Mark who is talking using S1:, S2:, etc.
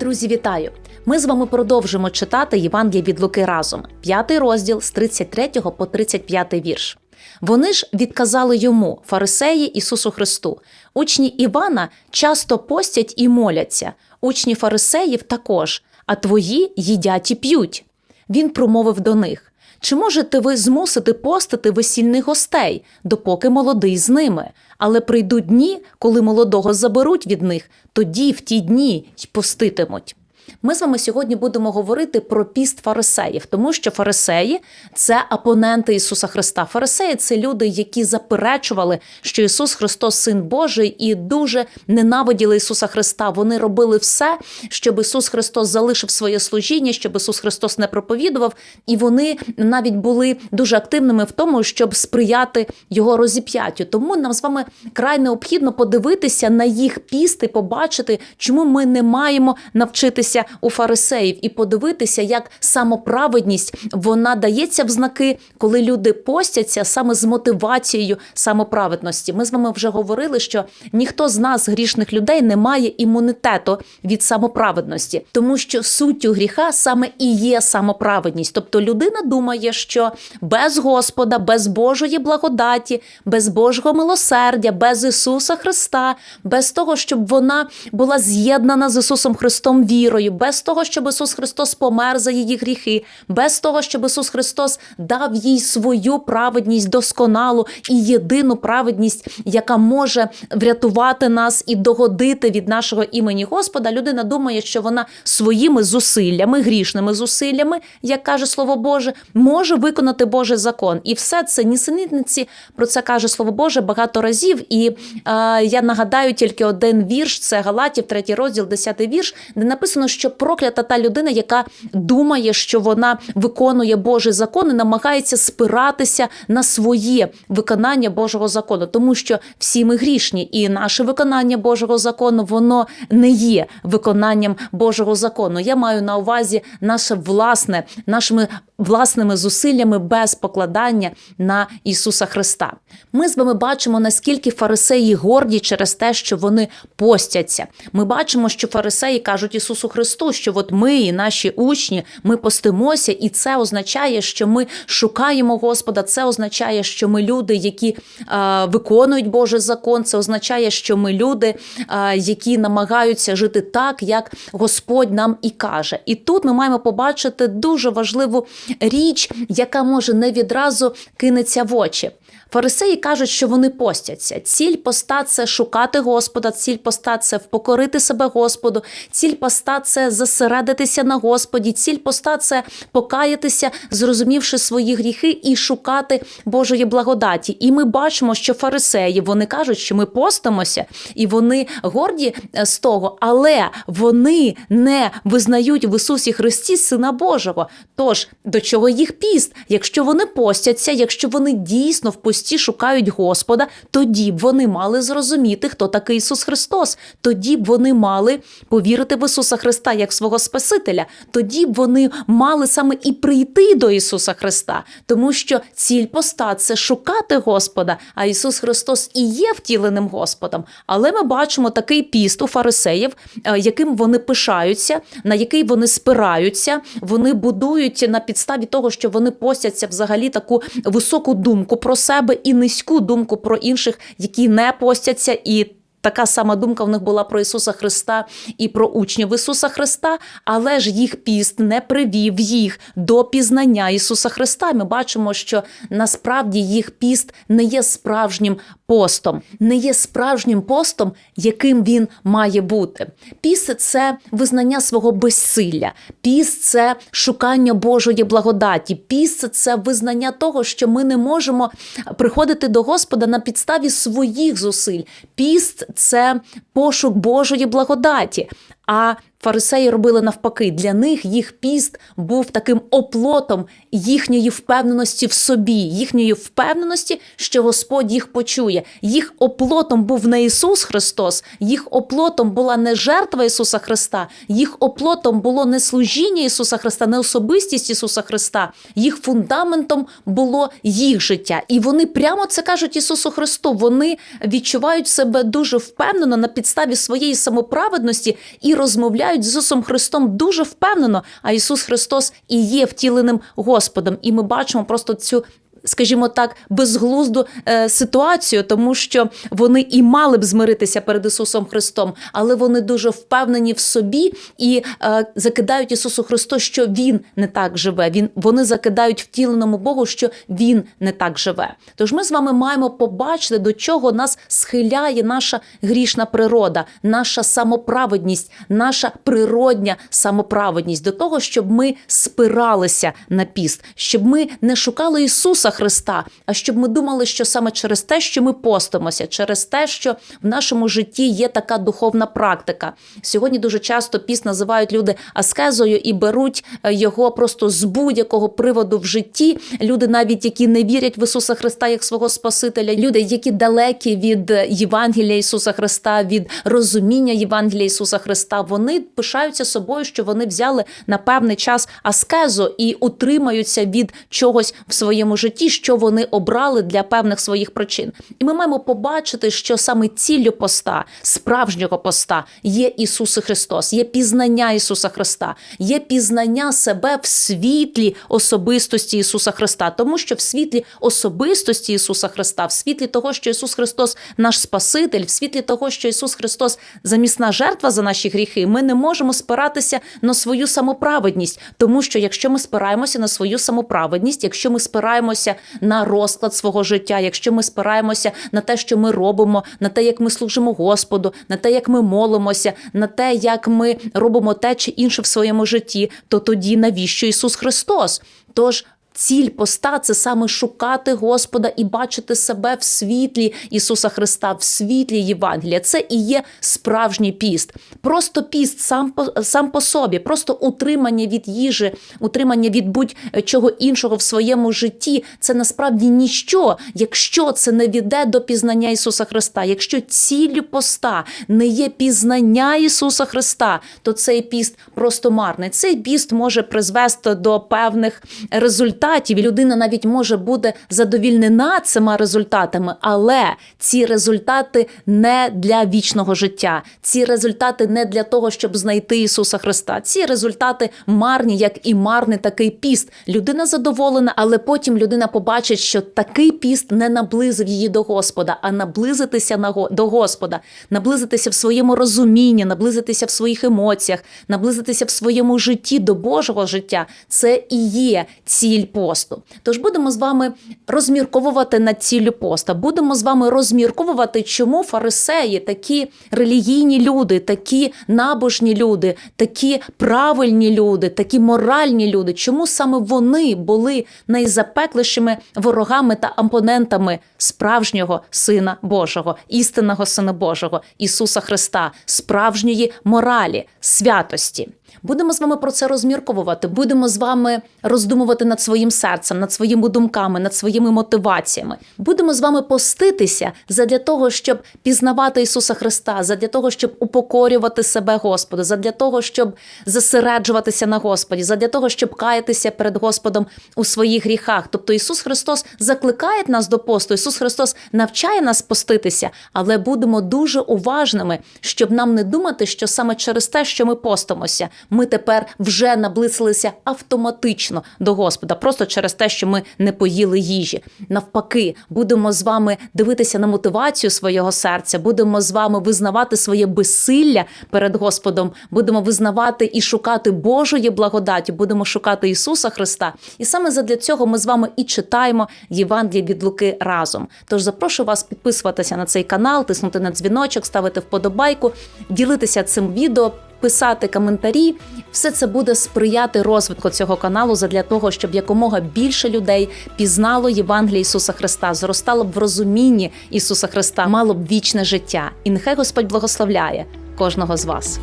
S1: Друзі, вітаю! Ми з вами продовжимо читати Євангеліє від Луки разом, п'ятий розділ з 33 по 35 вірш. Вони ж відказали йому, фарисеї Ісусу Христу. Учні Івана часто постять і моляться, учні фарисеїв також, а твої їдять і п'ють. Він промовив до них: Чи можете ви змусити постати весільних гостей, допоки молодий з ними? Але прийдуть дні, коли молодого заберуть від них, тоді в ті дні й поститимуть. Ми з вами сьогодні будемо говорити про піст фарисеїв, тому що фарисеї це опоненти Ісуса Христа. Фарисеї це люди, які заперечували, що Ісус Христос Син Божий, і дуже ненавиділи Ісуса Христа. Вони робили все, щоб Ісус Христос залишив своє служіння, щоб Ісус Христос не проповідував, і вони навіть були дуже активними в тому, щоб сприяти Його розіп'яттю. Тому нам з вами край необхідно подивитися на їх піст і побачити, чому ми не маємо навчитися у фарисеїв і подивитися, як самоправедність вона дається в знаки, коли люди постяться саме з мотивацією самоправедності. Ми з вами вже говорили, що ніхто з нас, грішних людей, не має імунітету від самоправедності, тому що суттю гріха саме і є самоправедність. Тобто людина думає, що без Господа, без Божої благодаті, без Божого милосердя, без Ісуса Христа, без того, щоб вона була з'єднана з Ісусом Христом вірою, без того, щоб Ісус Христос помер за її гріхи, без того, щоб Ісус Христос дав їй свою праведність досконалу і єдину праведність, яка може врятувати нас і догодити від нашого імені Господа. Людина думає, що вона своїми зусиллями, грішними зусиллями, як каже Слово Боже, може виконати Божий закон. І все це нісенітниці про це каже Слово Боже багато разів. І е, я нагадаю тільки один вірш: це Галатів, третій розділ, десятий вірш, де написано, що проклята та людина, яка думає, що вона виконує Божий закон і намагається спиратися на своє виконання Божого закону, тому що всі ми грішні, і наше виконання Божого закону воно не є виконанням Божого закону. Я маю на увазі наше власне, нашими власними зусиллями без покладання на Ісуса Христа. Ми з вами бачимо, наскільки фарисеї горді через те, що вони постяться. Ми бачимо, що фарисеї кажуть Ісусу Христу, що от ми і наші учні, ми постимося, і це означає, що ми шукаємо Господа. Це означає, що ми люди, які е, виконують Божий закон. Це означає, що ми люди, е, які намагаються жити так, як Господь нам і каже. І тут ми маємо побачити дуже важливу річ, яка може не відразу кинеться в очі. Фарисеї кажуть, що вони постяться. Ціль поста це шукати Господа, ціль поста це впокорити себе Господу, ціль поста це зосередитися на Господі, ціль поста це покаятися, зрозумівши свої гріхи і шукати Божої благодаті. І ми бачимо, що фарисеї вони кажуть, що ми постимося, і вони горді е, з того, але вони не визнають в Ісусі Христі Сина Божого. Тож до чого їх піст? Якщо вони постяться, якщо вони дійсно в пості шукають Господа, тоді б вони мали зрозуміти, хто такий Ісус Христос. Тоді б вони мали повірити в Ісуса Христа як свого Спасителя. Тоді б вони мали саме і прийти до Ісуса Христа, тому що ціль поста це шукати Господа, а Ісус Христос і є втіленим Господом. Але ми бачимо такий піст у фарисеїв, е, яким вони пишаються, на який вони спираються. Вони будують на підставі того, що вони постяться взагалі таку високу думку про себе і низьку думку про інших, які не постяться і. Така сама думка в них була про Ісуса Христа і про учнів Ісуса Христа, але ж їх піст не привів їх до пізнання Ісуса Христа. Ми бачимо, що насправді їх піст не є справжнім постом, не є справжнім постом, яким він має бути. Піст це визнання свого безсилля, піст це шукання Божої благодаті, піст це визнання того, що ми не можемо приходити до Господа на підставі своїх зусиль. Піст це пошук Божої благодаті. А фарисеї робили навпаки. Для них їх піст був таким оплотом їхньої впевненості в собі, їхньої впевненості, що Господь їх почує. Їх оплотом був не Ісус Христос, їх оплотом була не жертва Ісуса Христа, їх оплотом було не служіння Ісуса Христа, не особистість Ісуса Христа. Їх фундаментом було їх життя. І вони прямо це кажуть Ісусу Христу. Вони відчувають себе дуже впевнено на підставі своєї самоправедності і розмовляють з Ісусом Христом дуже впевнено. А Ісус Христос і є втіленим Господом. І ми бачимо просто цю. Скажімо так, безглузду е, ситуацію, тому що вони і мали б змиритися перед Ісусом Христом, але вони дуже впевнені в собі і е, закидають Ісусу Христу, що Він не так живе. Він вони закидають втіленому Богу, що Він не так живе. Тож ми з вами маємо побачити, до чого нас схиляє наша грішна природа, наша самоправедність, наша природня самоправедність, до того, щоб ми спиралися на піст, щоб ми не шукали Ісуса Христа, а щоб ми думали, що саме через те, що ми постимося, через те, що в нашому житті є така духовна практика. Сьогодні дуже часто піст називають люди аскезою і беруть е, його просто з будь-якого приводу в житті. Люди, навіть які не вірять в Ісуса Христа як свого Спасителя, люди, які далекі від Євангелія Ісуса Христа, від розуміння Євангелія Ісуса Христа, вони пишаються собою, що вони взяли на певний час аскезу і утримаються від чогось в своєму житті, що вони обрали для певних своїх причин. І ми маємо побачити, що саме ціллю поста, справжнього поста, є Ісус Христос, є пізнання Ісуса Христа, є пізнання себе в світлі особистості Ісуса Христа, тому що в світлі особистості Ісуса Христа, в світлі того, що Ісус Христос наш Спаситель, в світлі того, що Ісус Христос замісна жертва за наші гріхи, ми не можемо спиратися на свою самоправедність, тому що якщо ми спираємося на свою самоправедність, якщо ми спираємося на розклад свого життя, якщо ми спираємося на те, що ми робимо, на те, як ми служимо Господу, на те, як ми молимося, на те, як ми робимо те чи інше в своєму житті, то тоді навіщо Ісус Христос? Тож Ціль поста це саме шукати Господа і бачити себе в світлі Ісуса Христа, в світлі Євангелія. Це і є справжній піст. Просто піст сам по сам по собі, просто утримання від їжі, утримання від будь-чого іншого в своєму житті. Це насправді ніщо, якщо це не веде до пізнання Ісуса Христа. Якщо ціллю поста не є пізнання Ісуса Христа, то цей піст просто марний. Цей піст може призвести до певних результатів результатів, і людина навіть може бути задовільнена цими результатами, але ці результати не для вічного життя. Ці результати не для того, щоб знайти Ісуса Христа. Ці результати марні, як і марний такий піст. Людина задоволена, але потім людина побачить, що такий піст не наблизив її до Господа, а наблизитися на до Господа, наблизитися в своєму розумінні, наблизитися в своїх емоціях, наблизитися в своєму житті до Божого життя. Це і є ціль посту. Тож будемо з вами розмірковувати над ціллю поста. Будемо з вами розмірковувати, чому фарисеї такі релігійні люди, такі набожні люди, такі правильні люди, такі моральні люди. Чому саме вони були найзапеклішими ворогами та опонентами справжнього Сина Божого, істинного Сина Божого, Ісуса Христа, справжньої моралі, святості. Будемо з вами про це розмірковувати. Будемо з вами роздумувати над своїм серцем, над своїми думками, над своїми мотиваціями. Будемо з вами поститися задля того, щоб пізнавати Ісуса Христа, задля того, щоб упокорювати себе Господу, задля того, щоб зосереджуватися на Господі, задля того, щоб каятися перед Господом у своїх гріхах. Тобто Ісус Христос закликає нас до посту, Ісус Христос навчає нас поститися, але будемо дуже уважними, щоб нам не думати, що саме через те, що ми постимося ми тепер вже наблизилися автоматично до Господа, просто через те, що ми не поїли їжі. Навпаки, будемо з вами дивитися на мотивацію свого серця, будемо з вами визнавати своє безсилля перед Господом, будемо визнавати і шукати Божої благодаті, будемо шукати Ісуса Христа. І саме задля цього ми з вами і читаємо Євангеліє від Луки разом. Тож запрошую вас підписуватися на цей канал, тиснути на дзвіночок, ставити вподобайку, ділитися цим відео писати коментарі. Все це буде сприяти розвитку цього каналу задля того, щоб якомога більше людей пізнало Євангелія Ісуса Христа, зростало б в розумінні Ісуса Христа, мало б вічне життя. І нехай Господь благословляє кожного з вас.